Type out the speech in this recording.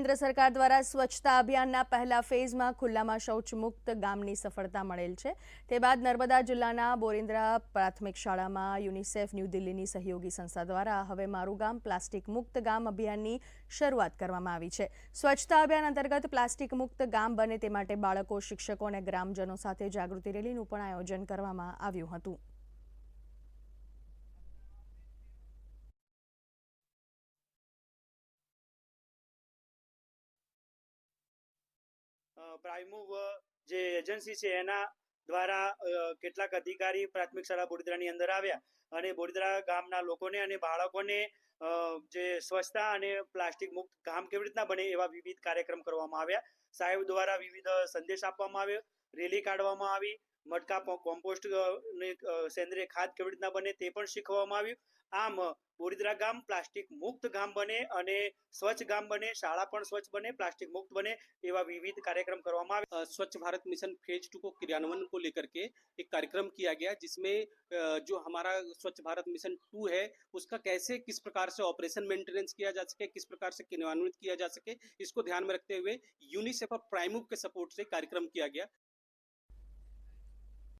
કેન્દ્ર સરકાર દ્વારા સ્વચ્છતા અભિયાનના પહેલા ફેઝમાં ખુલ્લામાં શૌચમુક્ત ગામની સફળતા મળેલ છે. તે બાદ નર્મદા જિલ્લાના બોરિન્દ્રા પ્રાથમિક શાળામાં યુનિસેફ ન્યૂ દિલ્હીની સહયોગી સંસ્થા દ્વારા હવે મારું ગામ પ્લાસ્ટિક મુક્ત ગામ અભિયાનની શરૂઆત કરવામાં આવી છે. સ્વચ્છતા અભિયાન અંતર્ગત પ્લાસ્ટિક મુક્ત ગામ બને તે માટે બાળકો, શિક્ષકો અને ગ્રામજનો સાથે જાગૃતિ રેલીનું પણ આયોજન કરવામાં આવ્યું હતું. પ્રાઇમૂવ જે એજન્સી છે, એના દ્વારા કેટલાક અધિકારી પ્રાથમિક શાળા બોડીદરાની અંદર આવ્યા અને બોડીદરા ગામના લોકોને અને બાળકોને જે સ્વચ્છતા અને પ્લાસ્ટિક મુક્ત ગામ કેવી રીતના બને એવા વિવિધ કાર્યક્રમ કરવામાં આવ્યા. સાહેબ દ્વારા વિવિધ સંદેશ આપવામાં આવ્યો, રેલી કાઢવામાં આવી મટકા પ- કોમ્પોસ્ટ અ, ને અ, સેન્દ્રિય ખાદ કેવી રીતના બને તે પણ શીખવવામાં આવ્યું આમ બોરિદ્રા ગામ પ્લાસ્ટિક મુક્ત ગામ બને અને સ્વચ્છ ગામ બને શાળા પણ સ્વચ્છ બને प्लास्टिक मुक्त बने एवं विविध कार्यक्रम करवामा આવે अ, स्वच्छ भारत मिशन फेज टू को क्रियान्वयन को लेकर के एक कार्यक्रम किया गया जिसमें अ, जो हमारा स्वच्छ भारत मिशन टू है उसका कैसे किस प्रकार से ऑपरेशन मेंटेनेंस किया जा सके किस प्रकार से क्रियान्वित किया जा सके इसको ध्यान में रखते हुए यूनिसेफ और प्राइमुक के सपोर्ट से कार्यक्रम किया गया